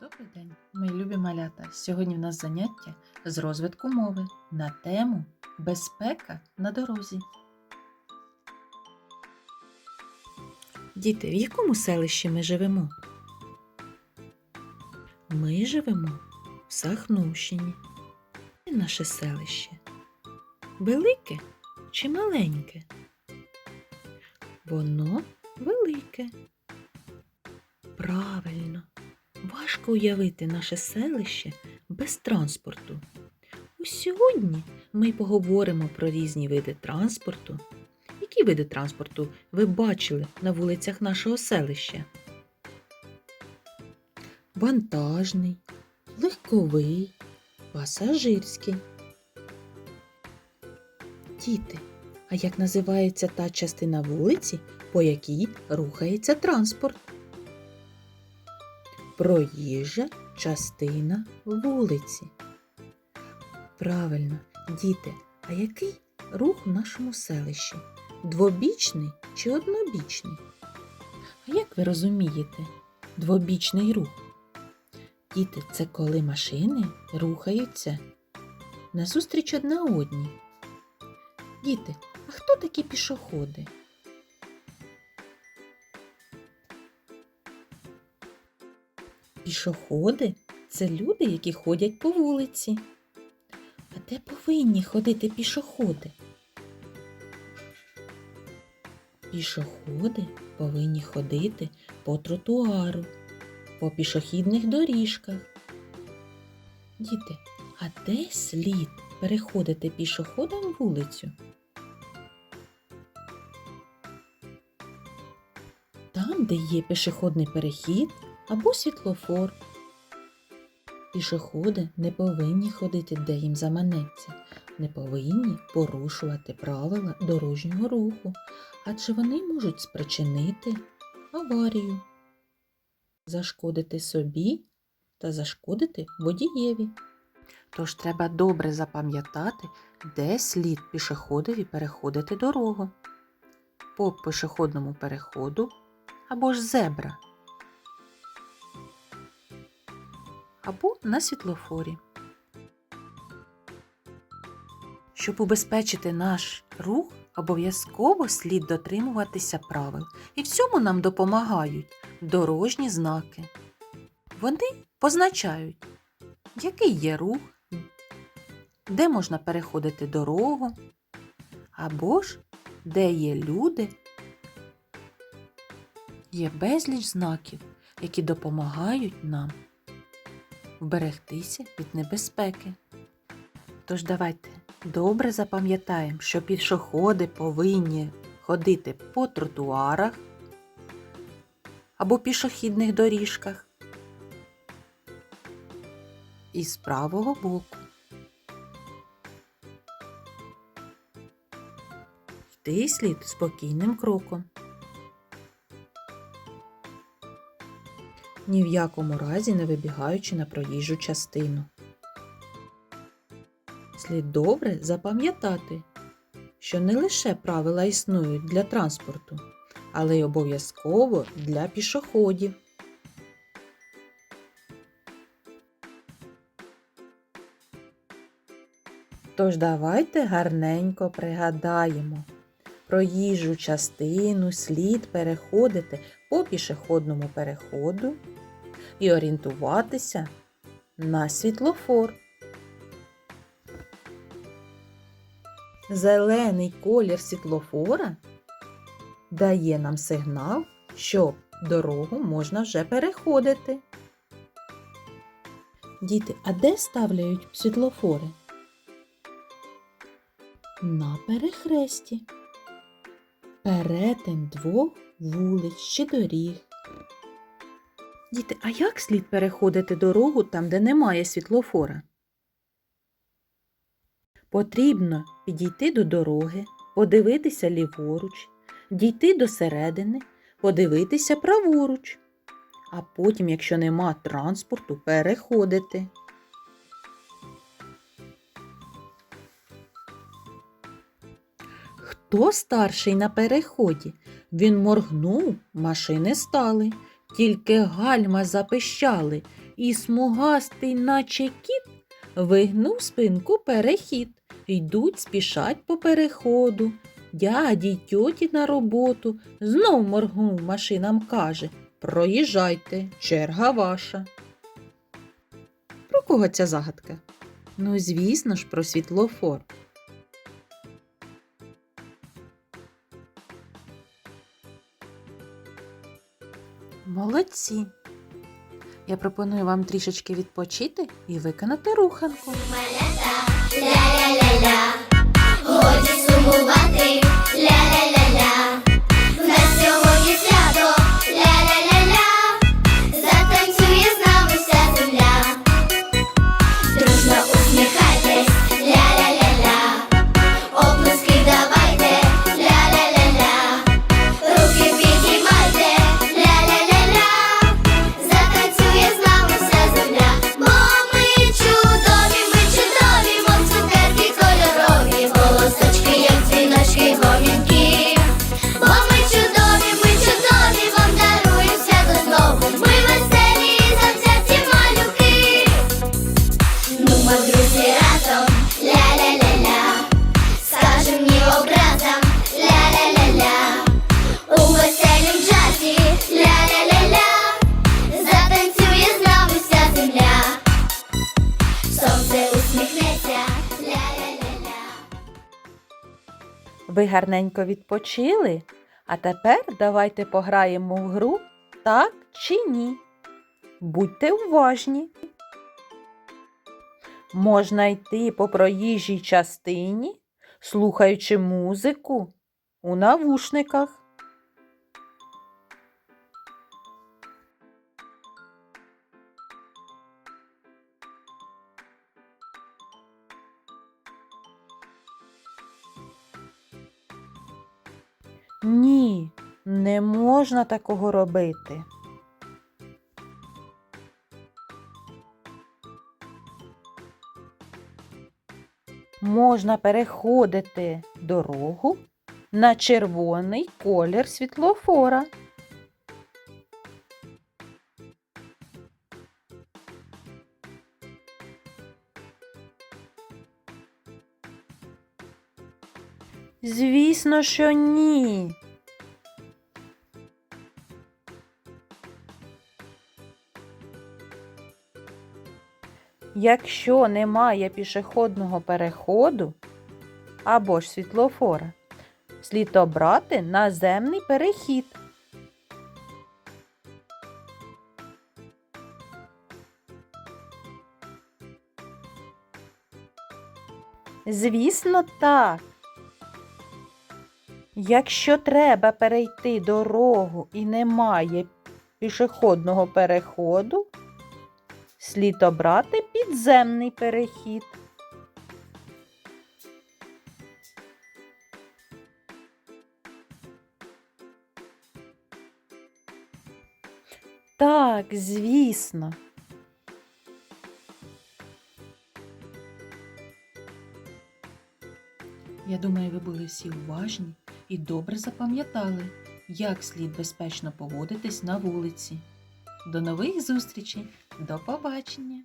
Добрий день, мої любі малята. Сьогодні в нас заняття з розвитку мови на тему Безпека на дорозі. Діти, в якому селищі ми живемо? Ми живемо в Сахнущині. І наше селище велике чи маленьке? Воно велике. Правильно. Важко уявити наше селище без транспорту. Ось сьогодні ми поговоримо про різні види транспорту. Які види транспорту ви бачили на вулицях нашого селища? Вантажний, легковий, пасажирський. Діти, а як називається та частина вулиці, по якій рухається транспорт? Проїжджа частина вулиці. Правильно, діти, а який рух в нашому селищі? Двобічний чи однобічний? А як ви розумієте, двобічний рух? Діти, це коли машини рухаються назустріч одна одній. Діти, а хто такі пішоходи? Пішоходи це люди, які ходять по вулиці. А де повинні ходити пішоходи? Пішоходи повинні ходити по тротуару, по пішохідних доріжках. Діти, а де слід переходити пішоходам вулицю? Там, де є пішохідний перехід або світлофор. Пішоходи не повинні ходити, де їм заманеться, не повинні порушувати правила дорожнього руху, адже вони можуть спричинити аварію, зашкодити собі та зашкодити водієві. Тож треба добре запам'ятати, де слід пішоходові переходити дорогу. По пішохідному переходу або ж зебра. Або на світлофорі. Щоб убезпечити наш рух, обов'язково слід дотримуватися правил. І в цьому нам допомагають дорожні знаки. Вони позначають, який є рух, де можна переходити дорогу, або ж де є люди. Є безліч знаків, які допомагають нам вберегтися від небезпеки. Тож давайте добре запам'ятаємо, що пішоходи повинні ходити по тротуарах або пішохідних доріжках і з правого боку. Йти слід спокійним кроком. Ні в якому разі не вибігаючи на проїжджу частину. Слід добре запам'ятати, що не лише правила існують для транспорту, але й обов'язково для пішоходів. Тож давайте гарненько пригадаємо. Проїжджу частину слід переходити по пішохідному переходу і орієнтуватися на світлофор. Зелений колір світлофора дає нам сигнал, що дорогу можна вже переходити. Діти, а де ставляють світлофори? На перехресті. Перетин двох вулиць чи доріг. Діти, а як слід переходити дорогу там, де немає світлофора? Потрібно підійти до дороги, подивитися ліворуч, дійти до середини, подивитися праворуч, а потім, якщо нема транспорту, переходити. Хто старший на переході? Він моргнув, машини стали, тільки гальма запищали, і смугастий, наче кіт, вигнув спинку перехід. Йдуть, спішать по переходу. Дяді й тьоті на роботу. Знов моргнув машинам, каже Проїжджайте, черга ваша. Про кого ця загадка? Ну, звісно ж, про світлофор. Молодці. Я пропоную вам трішечки відпочити і виконати руханку. Ля-ля-ля-ля, годі сумувати, ля-ля-ля-ля, Ви гарненько відпочили? А тепер давайте пограємо в гру так чи ні. Будьте уважні. Можна йти по проїжджій частині, слухаючи музику у навушниках. Ні, не можна такого робити. Можна переходити дорогу на червоний колір світлофора. Звісно, що ні. Якщо немає пішохідного переходу або ж світлофора, слід обрати наземний перехід. Звісно, так. Якщо треба перейти дорогу і немає пішохідного переходу, слід обрати підземний перехід. Так, звісно. Я думаю, ви були всі уважні і добре запам'ятали, як слід безпечно поводитись на вулиці. До нових зустрічей, до побачення!